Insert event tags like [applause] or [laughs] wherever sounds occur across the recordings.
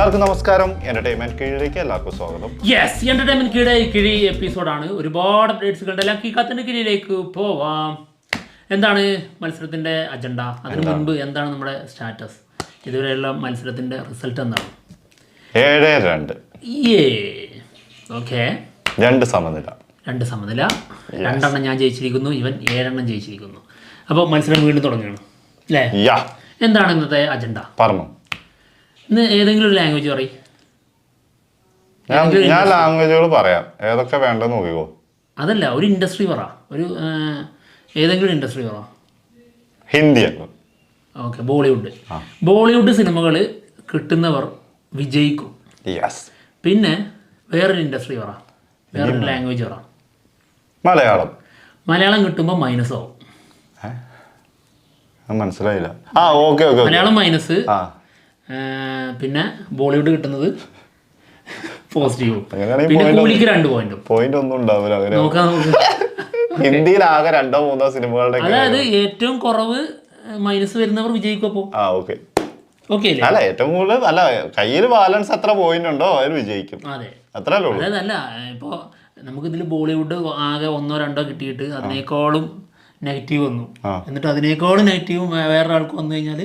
എല്ലാവർക്കും നമസ്കാരം. എന്റർടൈൻമെന്റ് കീഴിലേക്ക് എല്ലാവർക്കും സ്വാഗതം. യെസ് എന്റർടൈൻമെന്റ് കിഴി കിഴി എപ്പിസോഡാണ് ഒരുപാട് അപ്ഡേറ്റ്സുകളുടെ എല്ലാം കീക്കാത്തിന്റെ കീഴിലേക്ക് പോവാം. എന്താണ് മത്സരത്തിന്റെ അജണ്ട അതിനു മുൻപ് എന്താണ് നമ്മുടെ സ്റ്റാറ്റസ് ഇതുവരെയുള്ള മത്സരത്തിന്റെ റിസൾട്ട് എന്താണ്? ഏഴ് രണ്ട്. ഓക്കെ രണ്ട് സമനില. രണ്ട് സമനില. രണ്ടെണ്ണം ഞാൻ ജയിച്ചിരിക്കുന്നു. ഇവൻ ഏഴെണ്ണം ജയിച്ചിരിക്കുന്നു. അപ്പോൾ മത്സരം വീണ്ടും തുടങ്ങുകയാണ്. അല്ലേ? എന്താണ് ഇന്നത്തെ അജണ്ട പറഞ്ഞു ഇന്ന് ഏതെങ്കിലും ഒരു ലാംഗ്വേജ് പറയും. ഞാൻ ലാംഗ്വേജുകൾ പറയാം. ഏതൊക്കെ വേണ്ടെന്ന് നോക്കിക്കോ. അതല്ല ഒരു ഇൻഡസ്ട്രി പറ. ഒരു ഏതെങ്കിലും ഇൻഡസ്ട്രി പറ. ഹിന്ദി ഓക്കെ ബോളിവുഡ്. ബോളിവുഡ് സിനിമകൾ കിട്ടുന്നവർ വിജയിക്കും. പിന്നെ വേറൊരു ഇൻഡസ്ട്രി പറ. വേറൊരു ലാംഗ്വേജ് പറ. മലയാളം. മലയാളം കിട്ടുമ്പോൾ മൈനസ് ആവും? മനസ്സിലായില്ല. ആ okay okay okay Malayalam minus പിന്നെ ബോളിവുഡ് കിട്ടുന്നത് പോസിറ്റീവ്. പിന്നെ point കൂലിക്ക് രണ്ട് പോയിന്റും പോയിന്റ് ഒന്നും ഉണ്ടാവില്ല. നോക്കാം ഹിന്ദിയിൽ ആകെ രണ്ടോ മൂന്നോ സിനിമകളുടെ അതായത് ഏറ്റവും കുറവ് മൈനസ് വരുന്നവർ വിജയിക്കും ആ ഓക്കെ. ഓക്കെ അല്ല? ഏറ്റവും കൂടുതൽ അല്ല കയ്യിൽ ബാലൻസ് എത്ര പോയിന്റ് ഉണ്ടോ അവർ വിജയിക്കും. അതെ. അതായത് അല്ല ഇപ്പോൾ നമുക്കിതിൽ ബോളിവുഡ് ആകെ ഒന്നോ രണ്ടോ കിട്ടിയിട്ട് അതിനേക്കാളും നെഗറ്റീവ് വന്നു. എന്നിട്ട് അതിനേക്കാളും നെഗറ്റീവ് വേറൊരാൾക്ക് വന്നു കഴിഞ്ഞാൽ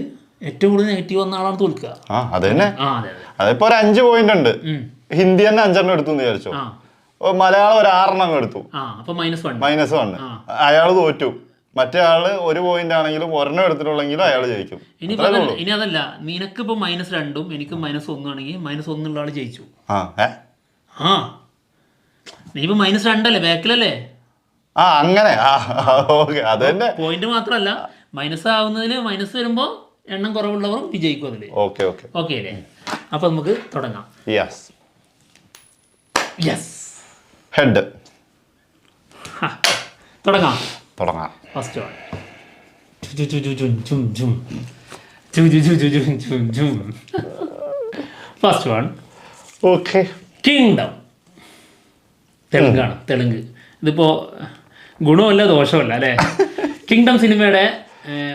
ഏറ്റവും കൂടുതൽ നെഗറ്റീവ് വന്ന ആളാണ് തോൽക്കുക. ആ അത് തന്നെ. അതിപ്പോ ഒരു അഞ്ച് പോയിന്റ് ഉണ്ട്. ഹിന്ദി തന്നെ അഞ്ചെണ്ണം എടുത്തു എന്ന് വിചാരിച്ചോ? മലയാളം ഒരു ആറെണ്ണം എടുത്തു. മൈനസ് വൺ അയാൾ തോറ്റു. മറ്റേ ആൾ ഒരു പോയിന്റ് ആണെങ്കിലും ഒരെണ്ണം എടുത്തിട്ടുള്ളെങ്കിലും അയാൾ ജയിക്കും. ഇനി അതല്ല നിനക്ക് ഇപ്പൊ മൈനസ് രണ്ടും എനിക്ക് മൈനസ് ഒന്നും ആണെങ്കിൽ മൈനസ് ഒന്നുള്ള ആൾ ജയിച്ചു. ആ ഏ? ആ. നീയിപ്പോ മൈനസ് രണ്ടല്ലേ? ബാക്കിലല്ലേ? ആ അങ്ങനെ. പോയിന്റ് മാത്രമല്ല മൈനസ് ആവുന്നതിന് മൈനസ് വരുമ്പോൾ എണ്ണം കുറവുള്ളവർ വിജയിക്കും അതിൽ ഓക്കെ ഓക്കെ. ഓക്കെ അല്ലേ? അപ്പൊ നമുക്ക് തുടങ്ങാം. യെസ് യെസ് ഹെഡ് തുടങ്ങാം. തുടങ്ങാം. First one first one okay Kingdom തെലുങ്കാണ് Telugu. ഇതിപ്പോൾ ഗുണമല്ല ദോഷമല്ല അല്ലേ? [laughs] കിങ്ഡം സിനിമയുടെ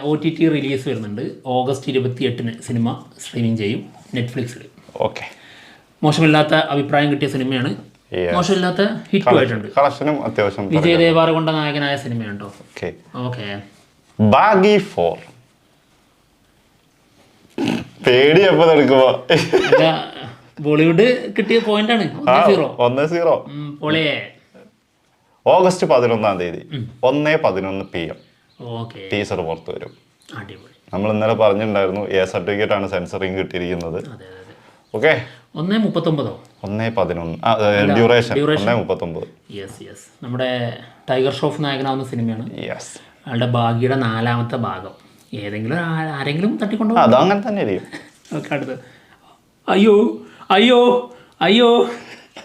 ഒ ടി ടി റിലീസ് വരുന്നുണ്ട്. ഓഗസ്റ്റ് ഇരുപത്തി എട്ടിന് സിനിമ സ്ട്രീമിംഗ് ചെയ്യും നെറ്റ്ഫ്ലിക്സിൽ ഓക്കെ മോശമില്ലാത്ത അഭിപ്രായം കിട്ടിയ സിനിമയാണ് മോശമില്ലാത്ത ഹിറ്റ് ആയിട്ടുണ്ട്. കളക്ഷനും അത്യാവശ്യം വിജയ് ദേവാരകൊണ്ട നായകനായ സിനിമയാണ് കേട്ടോ ഓക്കെ ബാഗി ഫോർ പേടി എപ്പോ എടുക്കുമ്പോ. ബോളിവുഡ് കിട്ടിയ പോയിന്റ് ആണ്. സീറോ ഒന്ന് സീറോ പൊളിയേ. ഓഗസ്റ്റ് പതിനൊന്നാം തീയതി. ഒന്ന് പതിനൊന്ന് പി എം ടീസർ പുറത്ത് വരും. നമ്മൾ ഇന്നലെ പറഞ്ഞിട്ടുണ്ടായിരുന്നു എ സർട്ടിഫിക്കറ്റ് ആണ് സെൻസറിങ് കിട്ടിയിരിക്കുന്നത്. ഓക്കെ ഒന്നേ മുപ്പത്തൊമ്പതോ? ഒന്നേ പതിനൊന്ന്. ഡ്യൂറേഷൻ ഒന്നേ മുപ്പത്തൊമ്പത്. യെസ് യെസ് നമ്മുടെ ടൈഗർ ഷോഫ് നായകനാവുന്ന സിനിമയാണ്. യെസ് അയാളുടെ ഭാഗ്യയുടെ നാലാമത്തെ ഭാഗം. ഏതെങ്കിലും ആരെങ്കിലും തട്ടിക്കൊണ്ടു അത് അങ്ങനെ തന്നെ അറിയും [laughs] ഓക്കെ അടുത്ത് അയ്യോ അയ്യോ അയ്യോ.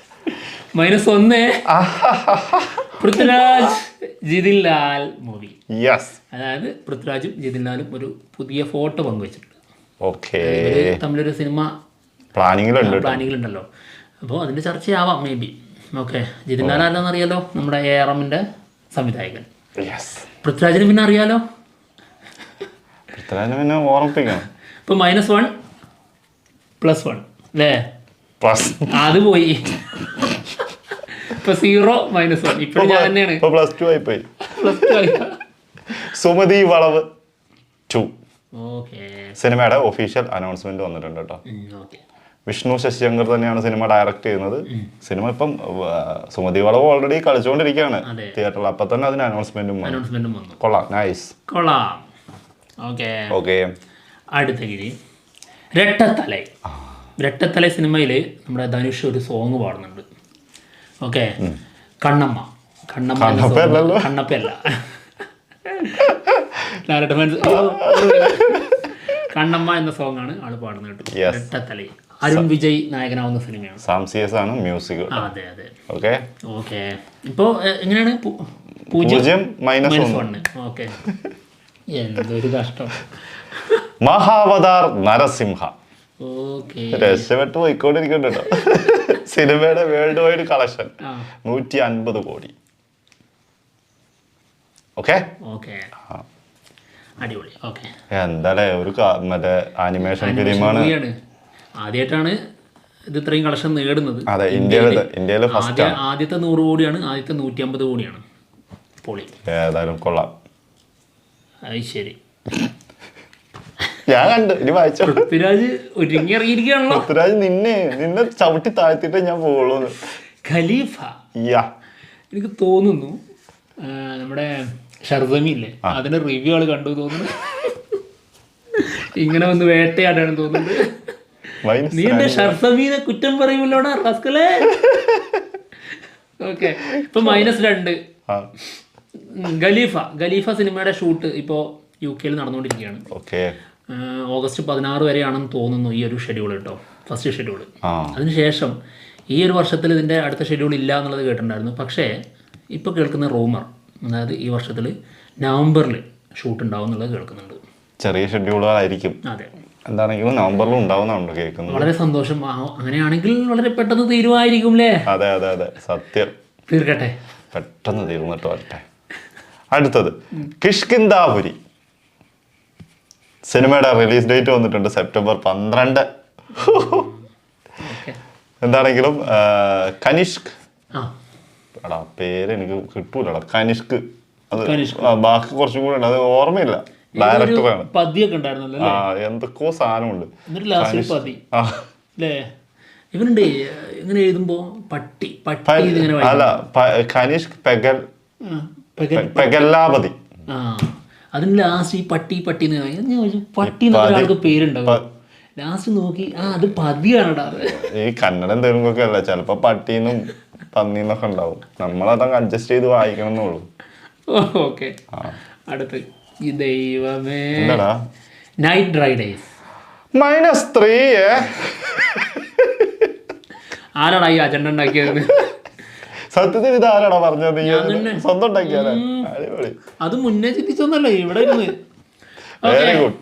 [laughs] മൈനസ് ഒന്ന്. പൃഥ്വിരാജ്. ജിതിൻ ലാൽ മൂവി. യെസ് അതായത് പൃഥ്വിരാജും ജിതിൻ ലാലും ഒരു പുതിയ ഫോട്ടോ പങ്കുവച്ചിട്ടുണ്ട്. ഓക്കെ തമ്മിലൊരു സിനിമ പ്ലാനിങ്ങിലുണ്ട് പ്ലാനിങ്ങിലുണ്ടല്ലോ. അപ്പോൾ അതിന്റെ ചർച്ചയാവാം maybe okay Jithin Lal ആരാന്ന് അറിയാലോ നമ്മുടെ എ ആർ എമ്മിന്റെ സംവിധായകൻ. യെസ് പൃഥ്വിരാജിന് പിന്നെ അറിയാലോ? പൃഥ്വിരാജിനെ പിന്നെ ഓർമ്മിപ്പിക്കണം. ഇപ്പോൾ മൈനസ് വൺ പ്ലസ് വൺ അല്ലേ പ്ലസ് അത് പോയി. ഇപ്പൊ സീറോ മൈനസ് വൺ ഇപ്പൊ ഞാൻ തന്നെയാണ്. ഇപ്പൊ പ്ലസ് ടു ആയി പോയി പ്ലസ് ടു ആയി. സുമതി വളവ് ടു സിനിമയുടെ ഒഫീഷ്യൽ അനൗൺസ്മെന്റ് വന്നിട്ടുണ്ട് കേട്ടോ. വിഷ്ണു ശശിശങ്കർ തന്നെയാണ് സിനിമ ഡയറക്റ്റ് ചെയ്യുന്നത്. സിനിമ ഇപ്പം സുമതി വളവ് ഓൾറെഡി കളിച്ചുകൊണ്ടിരിക്കുകയാണ്. തിയേറ്ററിൽ അപ്പൊ തന്നെ അതിന് അനൗൺസ്മെന്റും കൊള്ളാം. നൈസ് കൊള്ളാം. ഓക്കെ ഓക്കെ അടുത്ത ഗിരി രട്ടത്തലൈ രട്ടത്തലൈ സിനിമയിൽ നമ്മുടെ ധനുഷ് ഒരു സോങ് പാടുന്നുണ്ട്. ഓക്കെ. കണ്ണമ്മ. കണ്ണമ്മ കണ്ണപ്പയല്ല. കണ്ണമ്മ എന്ന സോങ് ആണ് ആൾ പാടുന്നത് കേട്ടോ. Yes. അരുൺ വിജയ് നായകനാവുന്ന സിനിമയാണ്. സാം ആണ് മ്യൂസിക് അതെ അതെ. ഓക്കെ. ഓക്കെ. ഇപ്പോ എങ്ങനെയാണ്? പൂജ്യം? Minus one. ഓക്കെ. എന്തൊരു കഷ്ടം. മഹാവതാർ നരസിംഹ. ഓക്കെ. രക്ഷപ്പെട്ട് പോയിക്കൊണ്ടിരിക്കുന്നുണ്ട് കേട്ടോ. സിനിമയുടെ വേൾഡ് വൈഡ് കളക്ഷൻ നൂറ്റി അൻപത് കോടി. ഓക്കെ? അടിപൊളി. ഓക്കെ. എന്താലേ ഒരു മറ്റേ ആനിമേഷൻ ഫിലിമാണ് ആദ്യമായിട്ടാണ് ഇത് ഇത്രയും കളക്ഷൻ നേടുന്നത്. അതെ ഇന്ത്യയിൽ ഫസ്റ്റ് ആദ്യ ആദ്യത്തെ നൂറ് കോടിയാണ് ആദ്യത്തെ നൂറ്റി അമ്പത് കോടിയാണ്. പൊളി. ഏതായാലും കൊള്ളാം. അത് ശരി. ഞാൻ കണ്ട് ഇനി വായിച്ചോ. പൃഥ്വിരാജ് ഒരുങ്ങി ഇറങ്ങിയിരിക്കുകയാണല്ലോ പൃഥ്വിരാജ് നിന്നെ നിന്നെ ചവിട്ടി താഴ്ത്തിട്ടേ ഞാൻ പോവുള്ളൂ ഖലീഫ. യാ. എനിക്ക് തോന്നുന്നു നമ്മുടെ ഷർദമി ഇല്ലേ അതിന്റെ റിവ്യൂ ആൾ കണ്ടു തോന്നുന്നു. ഇങ്ങനെ വന്ന് വേട്ടയാടാണ് തോന്നുന്നത് നീ എന്റെ ഷർസമീനെ കുറ്റം പറയുമല്ലോടാ റസ്കലേ? ഓക്കെ ഇപ്പൊ മൈനസ് രണ്ട്. ഖലീഫ ഖലീഫ സിനിമയുടെ ഷൂട്ട് ഇപ്പോ യു കെയിൽ നടന്നുകൊണ്ടിരിക്കുകയാണ്. ഓക്കെ. ഓഗസ്റ്റ് പതിനാറ് വരെയാണെന്ന് തോന്നുന്നു ഈ ഒരു ഷെഡ്യൂൾ കേട്ടോ ഫസ്റ്റ് ഷെഡ്യൂൾ അതിനുശേഷം ഈ ഒരു വർഷത്തിൽ ഇതിന്റെ അടുത്ത ഷെഡ്യൂൾ ഇല്ല എന്നുള്ളത് കേട്ടിട്ടുണ്ടായിരുന്നു. പക്ഷേ ഇപ്പോൾ കേൾക്കുന്ന റൂമർ അതായത് ഈ വർഷത്തിൽ നവംബറിൽ ഷൂട്ട് ഉണ്ടാവും എന്നുള്ളത് കേൾക്കുന്നുണ്ട്. ചെറിയ ഷെഡ്യൂളുകളായിരിക്കും അതെ. എന്താണെങ്കിലും നവംബറിൽ ഉണ്ടാവുന്നുണ്ട് കേൾക്കുന്നത്. വളരെ സന്തോഷം. അങ്ങനെയാണെങ്കിൽ വളരെ പെട്ടെന്ന് തീരുമായിരിക്കും അല്ലേ അതെ അതെ അതെ. സത്യം. തീർക്കട്ടെ. പെട്ടെന്ന് തീർന്നിട്ട് വരട്ടെ. അടുത്തത്. കിഷ്കിന്താപുരി സിനിമയുടെ റിലീസ് ഡേറ്റ് വന്നിട്ടുണ്ട് സെപ്റ്റംബർ പന്ത്രണ്ട്. എന്താണെങ്കിലും കനിഷ്ക്. എടാ പേര് എനിക്ക് കിട്ടൂലടാ കനിഷ്ക്. അത് ബാക്കി കുറച്ചും കൂടെ ഉണ്ട്. അത് ഓർമ്മയില്ല. ഡയറക്ടറാണ് എന്തൊക്കെയോ സാധനമുണ്ട്. ഇവനുണ്ട് ഇങ്ങനെ പട്ടി. പട്ടി അല്ല കനിഷ്ക് പെഗൽ പെഗല്ലാപതി. അതിന് ലാസ്റ്റ് ഈ പട്ടി പട്ടി എന്ന്. ഞാൻ ചോദിച്ചു, പട്ടി എന്ന ഒരാൾക്ക് പേരുണ്ടാവും. ലാസ്റ്റ് നോക്കി ആ അത് പതിയാണടാ ഈ കന്നഡം തെലുങ്കൊക്കെ അല്ല ചിലപ്പോ പട്ടീന്നും പന്നീന്നൊക്കെ ഉണ്ടാവും. നമ്മളതങ്ങ് അഡ്ജസ്റ്റ് ചെയ്ത് വായിക്കണം എന്നുള്ളൂ ഓക്കെ അടുത്ത് ഈ ദൈവമേ. Night dry days minus three ആരാടാ ഈ അജണ്ട ഉണ്ടാക്കിയത്? സത്യത്തിൽ ഇത് ആരാടാ പറഞ്ഞത് സ്വന്തം ഉണ്ടാക്കിയാലേ അത് മുന്നേ ചിന്തിച്ചൊന്നല്ല ഇവിടെ ഇരുന്ന്. വെരി ഗുഡ്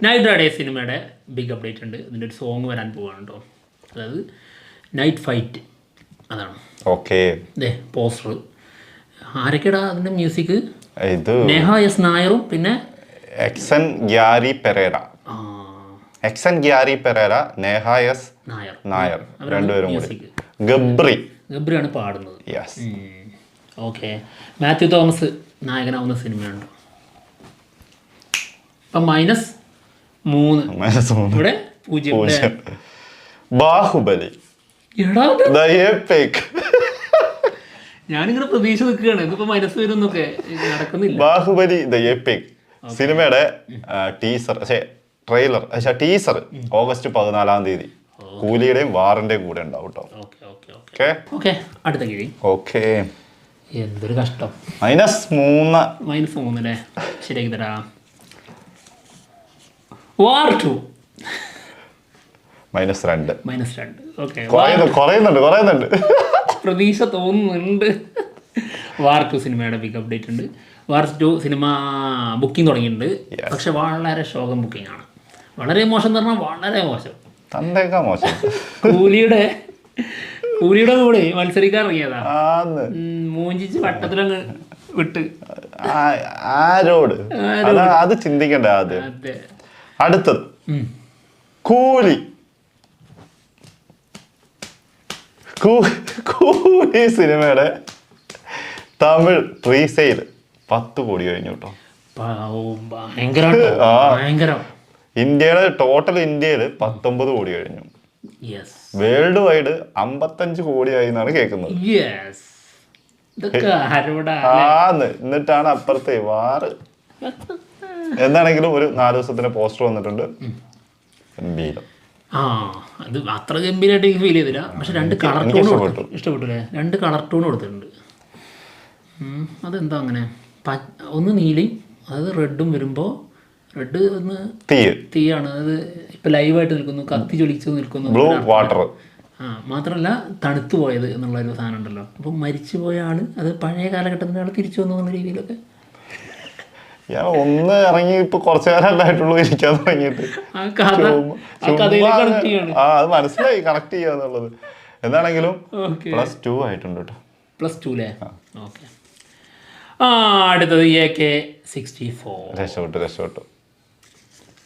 നൈറ്റ് റൈഡേ സിനിമയുടെ ബിഗ് അപ്ഡേറ്റ് ഉണ്ട്. ഇതിന്റെ ഒരു സോങ് വരാൻ പോവാണ് കേട്ടോ അതായത് നൈറ്റ് ഫൈറ്റ് അതാണ്. ഓക്കെ പോസ്റ്റർ ആരൊക്കെടാ അതിന്റെ മ്യൂസിക് ഇത് നേഹ എസ് നായറും പിന്നെ എക്സൻ ഗ്യാരി പെരേര ആ, എക്സൻ Gary Pereira Neha S Nair. Nair. രണ്ടുപേരും കൂടി. ഗബ്രി. ഗബ്രിയാണ് പാടുന്നത്. യെസ് ഓക്കെ മാത്യു തോമസ് നായകനാവുന്ന സിനിമയുണ്ട്. ഇപ്പം മൈനസ് മൂന്ന്. മൈനസ് മൂന്ന്. ഇവിടെ പൂജ്യം പൂജ്യം. ബാഹുബലി. ഞാനിങ്ങനെ പ്രതീക്ഷ നിൽക്കുകയാണ്. ഇതിപ്പോ മൈനസ് വരുന്നൊക്കെ നടക്കുന്നില്ല. ബാഹുബലി ദ എപ്പിക് സിനിമയുടെ ടീസർ ട്രെയിലർ ടീസർ ഓഗസ്റ്റ് പതിനാലാം തീയതി. കൂലിയുടെയും വാറിന്റെയും കൂടെ ഉണ്ടാവും കേട്ടോ. ഓക്കെ അടുത്ത കിഴി ഓക്കെ. എന്തൊരു കഷ്ടം. മൈനസ് മൂന്ന്. മൈനസ് മൂന്നല്ലേ ശരിയാക്കി തരാം. വാർ ടു മൈനസ് രണ്ട്. മൈനസ് രണ്ട്. ഓക്കെ കുറയുന്നുണ്ട് കുറയുന്നുണ്ട്. പ്രതീക്ഷ തോന്നുന്നുണ്ട്. വാർ ടു സിനിമയുടെ ബിഗ് അപ്ഡേറ്റ് ഉണ്ട്. വാർ ടു സിനിമ ബുക്കിംഗ് തുടങ്ങിയിട്ടുണ്ട്. പക്ഷെ വളരെ ശോകം ബുക്കിംഗ് ആണ്. വളരെ മോശം എന്ന് പറഞ്ഞാൽ വളരെ മോശം. തന്തേക്കാ മോശം. കൂലിയുടെ കൂലിയുടെ കൂടെ മത്സരിക്കാൻ ഇറങ്ങിയതാ. ആന്ന്. മൂഞ്ചിച്ച് വട്ടത്തിലങ്ങ് വിട്ട്. ആരോട്? അതാ ചിന്തിക്കണ്ട ആദ്യം. അടുത്തത്. കൂലി. കൂലി സിനിമയുടെ തമിഴ് റീസെയിൽ പത്ത് കോടി കഴിഞ്ഞു കേട്ടോ ഭയങ്കര. ഇന്ത്യയുടെ ടോട്ടൽ ഇന്ത്യയിൽ പത്തൊമ്പത് കോടി കഴിഞ്ഞു. വേൾഡ് വൈഡ് അമ്പത്തഞ്ച് കോടിയായി എന്നാണ് കേൾക്കുന്നത്. ആന്ന്. എന്നിട്ടാണ് അപ്പുറത്തെ വാറ്. എന്താണെങ്കിലും ഒരു നാല് ദിവസത്തിന്റെ പോസ്റ്റർ വന്നിട്ടുണ്ട്. ഗംഭീരം. ആ അത് അത്ര ഗംഭീരമായിട്ട് എനിക്ക് ഫീൽ ചെയ്തില്ല. പക്ഷെ രണ്ട് കളർ ടൂൺ ഇഷ്ടപ്പെട്ടു. കൊടുത്തു ഇഷ്ടപ്പെട്ടു. അല്ലേ രണ്ട് കളർ ടൂൺ കൊടുത്തിട്ടുണ്ട്. അതെന്താ അങ്ങനെ? ഒന്ന് നീലയും അതായത് റെഡും വരുമ്പോൾ റെഡ് ഒന്ന് തീ. തീയാണ്. അത് ഇപ്പൊ ലൈവായിട്ട് നിൽക്കുന്നു കത്തി ജ്വലിച്ച് നിൽക്കുന്നു. ബ്ലൂ വാട്ടർ ആ മാത്രമല്ല തണുത്തു പോയത് എന്നുള്ള ഒരു സാധനം ഉണ്ടല്ലോ. അപ്പം മരിച്ചു പോയ ആൾ അത് പഴയ കാലഘട്ടത്തിൽ ആൾ തിരിച്ചു വന്നു എന്നുള്ള രീതിയിലൊക്കെ. ഞാൻ ഒന്ന് ഇറങ്ങി ഇപ്പൊ കുറച്ചു കാലമല്ലായിട്ടുള്ളൂ ഇരിക്കാൻ തുടങ്ങിയിട്ട്. ആ അത് മനസ്സിലായി കണക്ട് ചെയ്യാന്നുള്ളത് എന്താണെങ്കിലും പ്ലസ് ടു ആയിട്ടുണ്ട് കേട്ടോ. പ്ലസ് ടു അല്ലേ ഓക്കെ ആ അടുത്തത് എ കെ സിക്സ്റ്റി ഫോർ രക്ഷപ്പെട്ടു രക്ഷപ്പെട്ടു.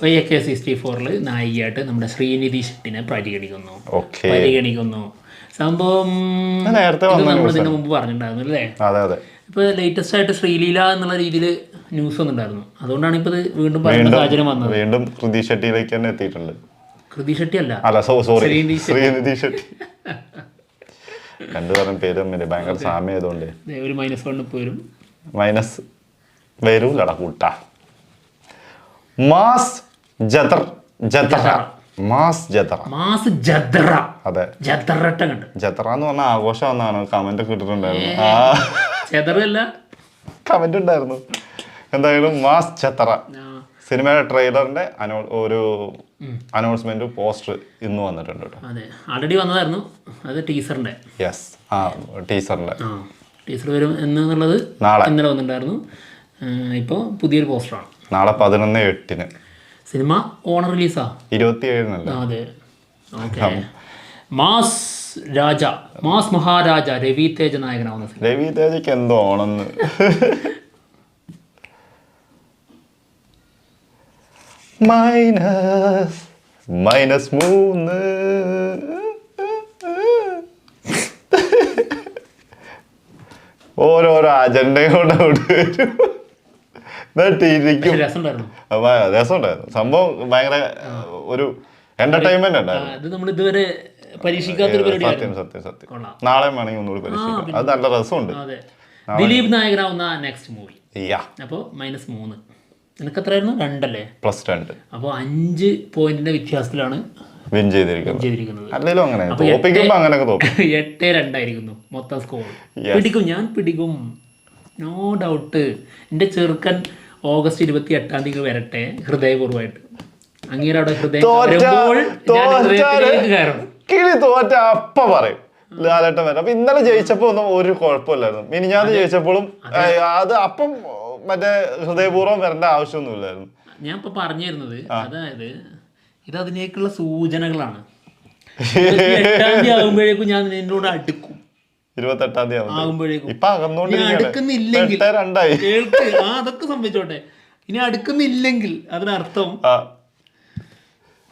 എ കെ സിക്സ്റ്റി ഫോറിൽ നായികയായിട്ട് നമ്മുടെ ശ്രീനിധി ഷെട്ടിനെ പരിഗണിക്കുന്നു. പരിഗണിക്കുന്നു. സംഭവം നമ്മൾ ഇതിന് മുമ്പ് പറഞ്ഞിട്ടുണ്ടായിരുന്നു അല്ലേ? ഇപ്പോൾ ലേറ്റസ്റ്റ് ആയിട്ട് ശ്രീലീല എന്നുള്ള രീതിയിൽ ന്യൂസ് വന്നിട്ടുണ്ടായിരുന്നു. അതുകൊണ്ടാണ് ഇപ്പോൾ ഇത് വീണ്ടും പറയുന്ന സാഹചര്യം വന്നത്. വീണ്ടും കൃതി ഷെട്ടിയിലേക്ക് തന്നെ എത്തിയിട്ടുണ്ട്. കൃതി ഷെട്ടി അല്ല. അല്ല സോറി ശ്രീനിധി ഷെട്ടി. രണ്ടു പേരും പേര് തമ്മിൽ ഭയങ്കര സാമ്യതുകൊണ്ട് ഒരു മൈനസ് വൺ പോരും മൈനസ് വരൂലടാ കൂട്ട. Mass Jathara Jathara mass Jathara mass Jathara അതെ. ജദ്രട്ട കണ്ട്. ജതറ എന്ന് പറഞ്ഞ ആഘോഷം എന്നാണ് കമന്റ് ഒക്കെ ഇട്ടിട്ടുണ്ടായിരുന്നു. ആ. ചെതറല്ല കമന്റ് ഉണ്ടായിരുന്നു. എന്തായാലും മാസ് ചത്ര സിനിമയുടെ ട്രെയിലറിന്റെ അനൗ ഒരു അനൗൺസ്മെന്റ് പോസ്റ്റർ ഇന്ന് വന്നിട്ടുണ്ട് കേട്ടോ. അതെ. ആൾറെഡി വന്നതായിരുന്നു. അത് ടീച്ചറിന്റെ യെസ് ആ ടീച്ചറിന്റെ ആ ടീച്ചർ വരും എന്നുള്ളത് നാളെ. ഇന്നലെ വന്നിട്ടുണ്ടായിരുന്നു. ഇപ്പോൾ പുതിയൊരു പോസ്റ്ററാണ് നാളെ പതിനൊന്ന് എട്ടിന്. സിനിമ ഓണർ റിലീസാ? ഇരുപത്തി ഏഴിനല്ല അതെ. Okay. Mass Raja mass Maharaja Ravi Teja നായകനാവുന്ന സിനിമ. രവി തേജയ്ക്ക് എന്തോ ഓണെന്ന്. മൈനസ് മൈനസ് മൂന്ന്. ഓരോരോ അജണ്ടയോടെ വരും. എന്നിട്ടിരിക്കും രസമുണ്ടായിരുന്നു. സംഭവം ഭയങ്കര ഒരു എന്റർടൈൻമെന്റ് ഉണ്ടായിരുന്നു. ഇതുവരെ പരീക്ഷിക്കാത്തൊരു പരിപാടിയാണ് സത്യം സത്യം സത്യം. നാളെ വേണമെങ്കിൽ ഒന്നുകൂടി പരീക്ഷിക്കാം. അത് നല്ല രസമുണ്ട്. അതെ. ദിലീപ് നായകനാവുന്ന നെക്സ്റ്റ് മൂവി അപ്പോൾ മൈനസ് മൂന്ന്. നിനക്ക് എത്രയായിരുന്നു രണ്ടല്ലേ? പ്ലസ് രണ്ട്. അപ്പോൾ അഞ്ച് പോയിന്റിന്റെ വ്യത്യാസത്തിലാണ് വിൻ ചെയ്തിരിക്കുന്നത്. അല്ലെങ്കിലും അങ്ങനെ തോപ്പിക്കുമ്പോ അങ്ങനെയൊക്കെ തോന്നും. [laughs] എട്ട് രണ്ടായിരിക്കുന്നു മൊത്തം സ്കോർ പിടിക്കും ഞാൻ പിടിക്കും. നോ ഡൗട്ട് എന്റെ ചെറുക്കൻ ഓഗസ്റ്റ് ഇരുപത്തി എട്ടാം തീയതി വരട്ടെ ഹൃദയപൂർവമായിട്ട്. അങ്ങേരെ അവിടെ ഹൃദയം തോറ്റ വരുമ്പോൾ ഞാൻ ഹൃദയത്തിലേക്ക് കയറും. കിളി തോറ്റ അപ്പ പറയും. ലാലേട്ടൻ വരാം. അപ്പൊ ഇന്നലെ ജയിച്ചപ്പോ ഒന്നും ഒരു കുഴപ്പമില്ലായിരുന്നു. മിനിഞ്ഞാന്ന് ജയിച്ചപ്പോഴും അത്. അപ്പം മറ്റേ ഹൃദയപൂർവം വരേണ്ട ആവശ്യമൊന്നുമില്ലായിരുന്നു. ഞാൻ ഇപ്പൊ പറഞ്ഞിരുന്നത് അതായത് ഇത് അതിനേക്കുള്ള സൂചനകളാണ്. [laughs] എട്ടാം തീയതി ആകുമ്പോഴേക്കും ഞാൻ നിന്നോട് അടുക്കും. ഇരുപത്തെട്ടാം തീയതി ആകുമ്പോഴേക്കും. ഇപ്പൊ അടുക്കുന്നില്ലെങ്കിൽ രണ്ടായി. [laughs] ആ അതൊക്കെ സംഭവിച്ചോട്ടെ. ഇനി അടുക്കുന്നില്ലെങ്കിൽ അതിനർത്ഥം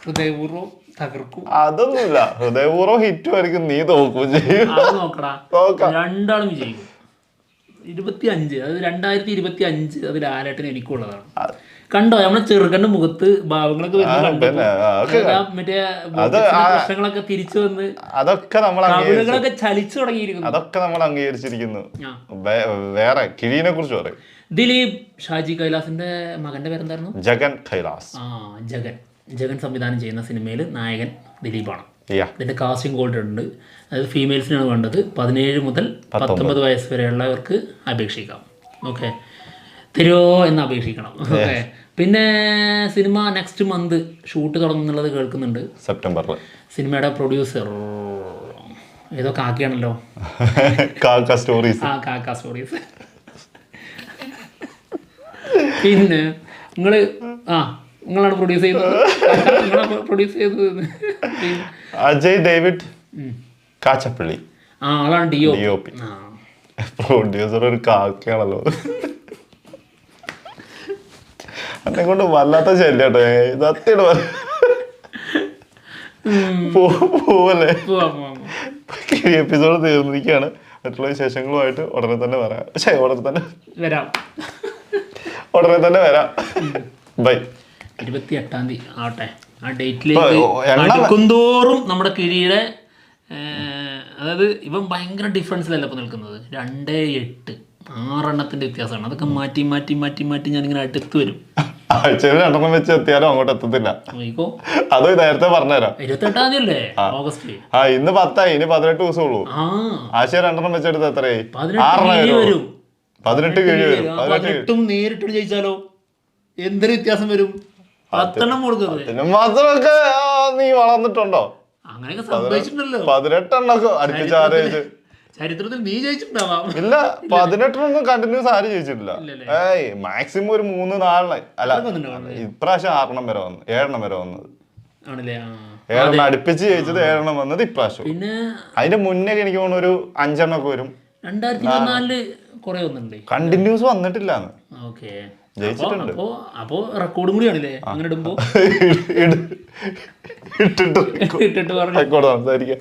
ഹൃദയപൂർവം തകർക്കും. അതൊന്നുമില്ല. ഹൃദയപൂർവം ഹിറ്റ് വരയ്ക്കും നീ തോക്കും ചെയ്യും. രണ്ടാളും വിജയിക്കും. ഇരുപത്തി അഞ്ച് അത് രണ്ടായിരത്തി ഇരുപത്തി അഞ്ച് അത് ആരാട്ടിന് എനിക്കുള്ളതാണ്. കണ്ടോ? നമ്മളെ ചെറുക്കന്റെ മുഖത്ത് ഭാവങ്ങളൊക്കെ മറ്റേ പ്രശ്നങ്ങളൊക്കെ തിരിച്ചു വന്ന് അതൊക്കെ നമ്മൾ കവിളുകളൊക്കെ ചലിച്ചു തുടങ്ങിയിരിക്കുന്നു. അതൊക്കെ നമ്മൾ അംഗീകരിച്ചിരിക്കുന്നു. വേറെ കിഴിനെ കുറിച്ച് പറയും. ദിലീപ് ഷാജി കൈലാസിന്റെ മകന്റെ പേരെന്തായിരുന്നു? ജഗൻ കൈലാസ്. ആ ജഗൻ. ജഗൻ സംവിധാനം ചെയ്യുന്ന സിനിമയിൽ നായകൻ ദിലീപാണ്. ആണ് ഇതിന്റെ കാസ്റ്റിംഗ് ഗോൾഡ് ഉണ്ട്. അതായത് ഫീമെയിൽസിനാണ് വേണ്ടത് പതിനേഴ് മുതൽ പത്തൊമ്പത് വയസ്സ് വരെയുള്ളവർക്ക് അപേക്ഷിക്കാം. ഓക്കെ തരുമോ എന്ന് അപേക്ഷിക്കണം. ഓക്കെ. പിന്നെ സിനിമ നെക്സ്റ്റ് മന്ത് ഷൂട്ട് തുടങ്ങുന്നുള്ളത് കേൾക്കുന്നുണ്ട്. സെപ്റ്റംബറിൽ. സിനിമയുടെ പ്രൊഡ്യൂസർ ഏതോ കാക്കയാണല്ലോ? കാക്ക സ്റ്റോറീസ് ആ കാക്ക സ്റ്റോറീസ് പിന്നെ നിങ്ങൾ ആ നിങ്ങളാണ് പ്രൊഡ്യൂസ് ചെയ്തത് നിങ്ങളാണ് പ്രൊഡ്യൂസ് ചെയ്തത് അജയ് ഡേവിഡ് കാച്ചപ്പള്ളി. ആ ആളാണ് ഡി ഒ പി ആ. പ്രൊഡ്യൂസർ ഒരു കാക്കയാണല്ലോ. എന്നെ കൊണ്ട് വല്ലാത്ത ശല്യാട്ടോ. സത്യം പോവല്ലേ? എപ്പിസോഡ് തീർന്നിരിക്കുകയാണ് മറ്റുള്ള വിശേഷങ്ങളുമായിട്ട് ഉടനെ തന്നെ വരാം. പക്ഷേ ഉടനെ തന്നെ. വരാം. ഉടനെ തന്നെ വരാം. ബൈ. ഇരുപത്തി എട്ടാം തീയതി ആവട്ടെ. ആ ഡേറ്റിലേക്ക് അടുക്കുന്തോറും നമ്മുടെ കിരിയുടെ അതായത് ഇവൻ ഭയങ്കര ഡിഫറൻസിലല്ല ഇപ്പോൾ നിൽക്കുന്നത്? രണ്ട് എട്ട്. ആറെണ്ണത്തിന്റെ വ്യത്യാസമാണ്. അതൊക്കെ മാറ്റി മാറ്റി മാറ്റി മാറ്റി ഞാനിങ്ങനെ അടുത്ത് വരും. ആഴ്ചയിൽ രണ്ടെണ്ണം വെച്ച് എത്തിയാലും അങ്ങോട്ട് എത്തത്തില്ല. അത് നേരത്തെ പറഞ്ഞുതരാം. ഓഗസ്റ്റ് ആ. ഇന്ന് പത്തായി ഇനി പതിനെട്ട് ദിവസം ഉള്ളൂ. ആഴ്ച രണ്ടെണ്ണം വെച്ചെടുത്ത് എത്രയായി? ആറെണ്ണം വരും. പതിനെട്ട് കിഴി വരും. പതിനെട്ട് നേരിട്ട് ജയിച്ചാലോ? എന്തൊരു വ്യത്യാസം വരും? പത്തെണ്ണം കൊടുക്കുന്നത് പിന്നെ മാത്രമൊക്കെ ആ, നീ വളർന്നിട്ടുണ്ടോ? അങ്ങനെയൊക്കെ സംഭവിച്ചിട്ടുണ്ടല്ലോ. പതിനെട്ടെണ്ണൊക്കെ അടുപ്പിച്ച് ആര് ജയിച്ചു ചരിത്രത്തിൽ നീ ജയിച്ചിട്ടുണ്ടാവാം. ഇല്ല പതിനെട്ടിനൊന്നും കണ്ടിന്യൂസ് ആരും ജയിച്ചിട്ടില്ല? ഏയ് മാക്സിമം ഒരു മൂന്ന് നാലെണ്ണം അല്ല ഇപ്രാവശ്യം ആറെണ്ണം വരെ വന്നു ഏഴെണ്ണം വരെ വന്നത്. ഏഴെണ്ണം അടുപ്പിച്ച് ജയിച്ചത് ഏഴെണ്ണം വന്നത് ഇപ്രാവശ്യം. പിന്നെ അതിന്റെ മുന്നേ എനിക്ക് തോന്നുന്നു ഒരു അഞ്ചെണ്ണം ഒക്കെ വരും. കണ്ടിന്യൂസ് വന്നിട്ടില്ല ജയിച്ചിട്ടുണ്ട്. അപ്പോ റെക്കോർഡും കൂടിയാണല്ലേ അങ്ങനെ ഇടുമ്പോ? ഇട്ടിട്ട് റെക്കോർഡ് സംസാരിക്കാം.